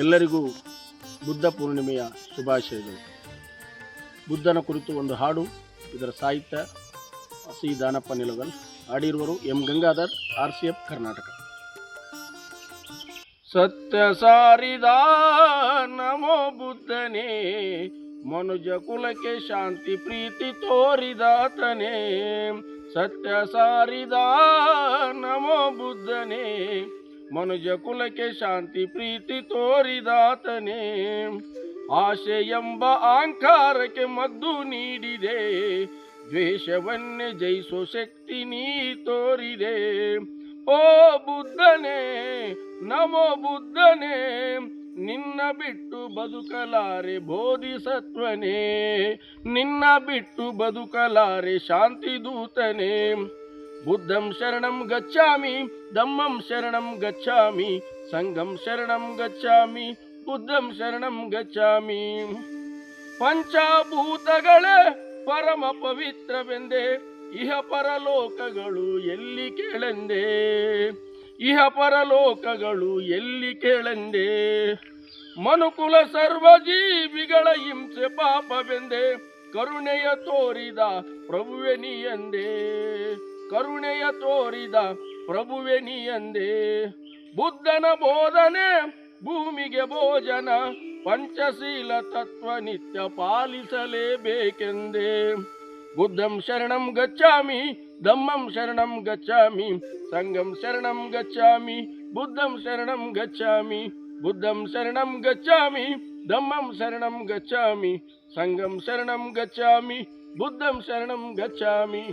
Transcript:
ಎಲ್ಲರಿಗೂ ಬುದ್ಧ ಪೂರ್ಣಿಮೆಯ ಶುಭಾಶಯಗಳು. ಬುದ್ಧನ ಕುರಿತು ಒಂದು ಹಾಡು, ಇದರ ಸಾಹಿತ್ಯ C Danappa Nilagal. ಹಾಡಿರುವರು M Gangadhar, R C F Karnataka. ಸತ್ಯ ಸಾರಿದ ನಮೋ ಬುದ್ಧನೇ, ಮನುಜ ಕುಲಕ್ಕೆ ಶಾಂತಿ ಪ್ರೀತಿ ತೋರಿದಾತನೇ. ಸತ್ಯ ಸಾರಿದ ನಮೋ ಬುದ್ಧನೇ ಮನುಜ ಕುಲಕ್ಕೆ ಶಾಂತಿ ಪ್ರೀತಿ ತೋರಿದಾತನೇ. ಆಶೆ ಎಂಬ ಅಹಂಕಾರಕ್ಕೆ ಮದ್ದು ನೀಡಿದೆ. ದ್ವೇಷವನ್ನೇ ಜಯಿಸೋ ಶಕ್ತಿ ನೀ ತೋರಿದೆ. ಓ ಬುದ್ಧನೇ, ನಮೋ ಬುದ್ಧನೇ, ನಿನ್ನ ಬಿಟ್ಟು ಬದುಕಲಾರೆ ಬೋಧಿಸತ್ವನೇ. ನಿನ್ನ ಬಿಟ್ಟು ಬದುಕಲಾರೆ ಶಾಂತಿ ದೂತನೇ ಬುದ್ಧಂ ಶರಣಂ ಗಚ್ಚಾಮಿ ಧಮ್ಮಂ ಶರಣಂ ಗಚ್ಚಾಮಿ ಸಂಘಂ ಶರಣಂ ಗಚ್ಚಾಮಿ ಬುದ್ಧಂ ಶರಣಂ ಗಚ್ಚಾಮಿ ಪಂಚಭೂತಗಳೇ ಪರಮ ಪವಿತ್ರವೆಂದೇ, ಇಹ ಪರಲೋಕಗಳು ಎಲ್ಲಿ ಕೇಳೆಂದೇ? ಇಹ ಪರಲೋಕಗಳು ಎಲ್ಲಿ ಕೇಳೆಂದೇ? ಮನುಕುಲ ಸರ್ವಜೀವಿಗಳ ಹಿಂಸೆ ಪಾಪವೆಂದೇ, ಕರುಣೆಯ ತೋರಿದ ಪ್ರಭುವೆ ನೀಯಂದೇ. ಕರುಣೆಯ ತೋರಿದ ಪ್ರಭುವೆ ನೀಯಂದೇ ಬುದ್ಧನ ಬೋಧನೆ ಭೂಮಿಗೆ ಭೋಜನ ಪಂಚಶೀಲ ತತ್ವ ನಿತ್ಯ ಪಾಲಿಸಲೇಬೇಕೆಂದೇ ಬುದ್ಧಂ ಶರಣಂ ಗಚ್ಚಾಮಿ ಧಮ್ಮಂ ಶರಣಂ ಗಚ್ಚಾಮಿ ಸಂಗಂ ಶರಣಂ ಗಚ್ಚಾಮಿ ಬುದ್ಧಂ ಶರಣಂ ಗಚ್ಚಾಮಿ ಬುದ್ಧಂ ಶರಣಂ ಗಚ್ಚಾಮಿ ಧಮ್ಮಂ ಶರಣಂ ಗಚ್ಚಾಮಿ ಸಂಗಂ ಶರಣಂ ಗಚ್ಚಾಮಿ ಬುದ್ಧಂ ಶರಣಂ ಗಚ್ಚಾಮಿ